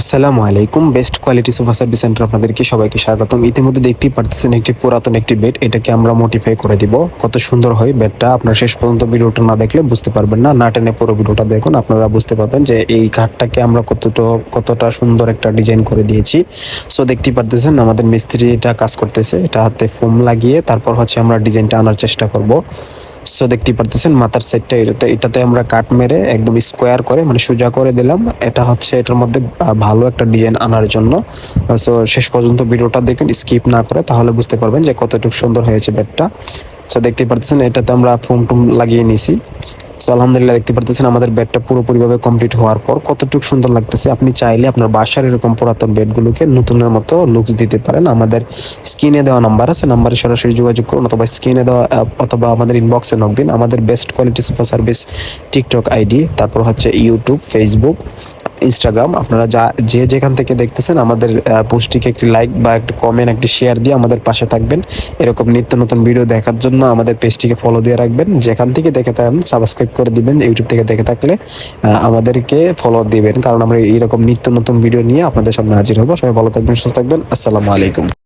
আসসালামু আলাইকুম best quality sofa service centre আপনাদেরকে সবাইকে স্বাগতম। ইতিমধ্যে দেখতেই পারতেছেন একটি পুরাতন একটি বেড এটাকে আমরা মডিফাই করে দিব। কত সুন্দর হয় বেডটা আপনারা শেষ পর্যন্ত ভিডিওটা না দেখলে বুঝতে পারবেন না। না টেনে পুরো ভিডিওটা দেখুন, আপনারা বুঝতে পারবেন যে এই ঘাটটাকে আমরা কতটা কতটা সুন্দর একটা ডিজাইন করে দিয়েছি। সো দেখতেই পারতেছেন আমাদের মিস্ত্রি এটা কাজ করতেছে, এটা হাতে ফোম লাগিয়ে তারপর হচ্ছে আমরা ডিজাইনটা আনার চেষ্টা করব। সো দেখতেই পারতেছেন, মাথার সাইডটা এটাতে এটাতে আমরা কাট মেরে একদম স্কোয়ার করে মানে সোজা করে দিলাম। এটা হচ্ছে, এটার মধ্যে ভালো একটা ডিজাইন আনার জন্য। সো শেষ পর্যন্ত ভিডিওটা দেখুন স্কিপ না করে, তাহলে বুঝতে পারবেন যে কতটুকু সুন্দর হয়েছে বেডটা সো দেখতেই পারতেছেন, এটাতে আমরা ফোম টুম লাগিয়ে নিছি। সো আলহামদুলিল্লাহ দেখতে পারতেছেন আমাদের বেডটা পুরোপুরিভাবে কমপ্লিট হওয়ার পর কতটুকু সুন্দর লাগতেছে। আপনি চাইলে আপনার বাসার এরকম পুরাতন বেডগুলোকে নতুনের মতো লুকস দিতে পারেন। আমাদের স্ক্রিনে দেওয়া নাম্বার আছে নাম্বারে সরাসরি যোগাযোগ করুন অথবা স্ক্রিনে দেওয়া অথবা আমাদের ইনবক্সে নক দিন। আমাদের best quality sofa service TikTok ID তারপর হচ্ছে ইউটিউব ফেসবুক ইনস্টাগ্রাম আপনারা যা, যে যেখান থেকে দেখতেছেন আমাদের পোস্টটিকে একটি লাইক বা একটি কমেন্ট একটি শেয়ার দিয়ে আমাদের পাশে থাকবেন। এরকম নিত্য নতুন ভিডিও দেখার জন্য আমাদের পেজটিকে ফলো দিয়ে রাখবেন। যেখান থেকে দেখে থাকেন সাবস্ক্রাইব করে দিবেন। ইউটিউব থেকে দেখে থাকলে আমাদেরকে ফলো দিবেন। কারণ আমরা এরকম নিত্য নতুন ভিডিও নিয়ে আপনাদের সামনে হাজির হব। সবাই ভালো থাকবেন, সুস্থ থাকবেন। আসসালামু আলাইকুম।